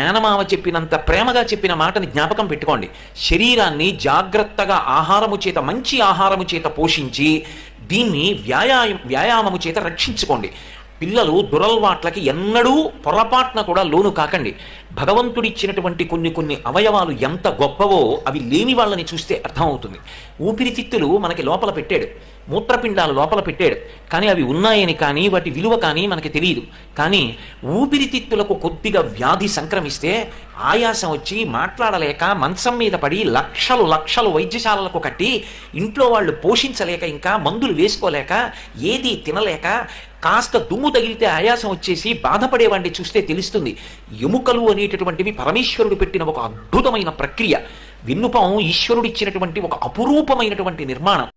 మేనమామ చెప్పినంత ప్రేమగా చెప్పిన మాటని జ్ఞాపకం పెట్టుకోండి. శరీరాన్ని జాగ్రత్తగా ఆహారము చేత మంచి ఆహారము చేత పోషించి దీన్ని వ్యాయామ వ్యాయామము చేత రక్షించుకోండి. పిల్లలు దురల్వాట్లకి ఎన్నడూ పొరపాటున కూడా లోను కాకండి. భగవంతుడిచ్చినటువంటి కొన్ని కొన్ని అవయవాలు ఎంత గొప్పవో అవి లేని వాళ్ళని చూస్తే అర్థమవుతుంది. ఊపిరితిత్తులు మనకి లోపల పెట్టాడు. మూత్రపిండాలు లోపల పెట్టాడు. కానీ అవి ఉన్నాయని కానీ వాటి విలువ కానీ మనకి తెలియదు. కానీ ఊపిరితిత్తులకు కొద్దిగా వ్యాధి సంక్రమిస్తే ఆయాసం వచ్చి మాట్లాడలేక మంచం మీద పడి లక్షలు లక్షలు వైద్యశాలలకు కట్టి ఇంట్లో వాళ్ళు పోషించలేక ఇంకా మందులు వేసుకోలేక ఏది తినలేక కాస్త దుమ్ము తగిలితే ఆయాసం వచ్చేసి బాధపడేవాడిని చూస్తే తెలుస్తుంది. ఎముకలు అనేటటువంటివి పరమేశ్వరుడు పెట్టిన ఒక అద్భుతమైన ప్రక్రియ. విన్నుపం ఈశ్వరుడిచ్చినటువంటి ఒక అపురూపమైనటువంటి నిర్మాణం.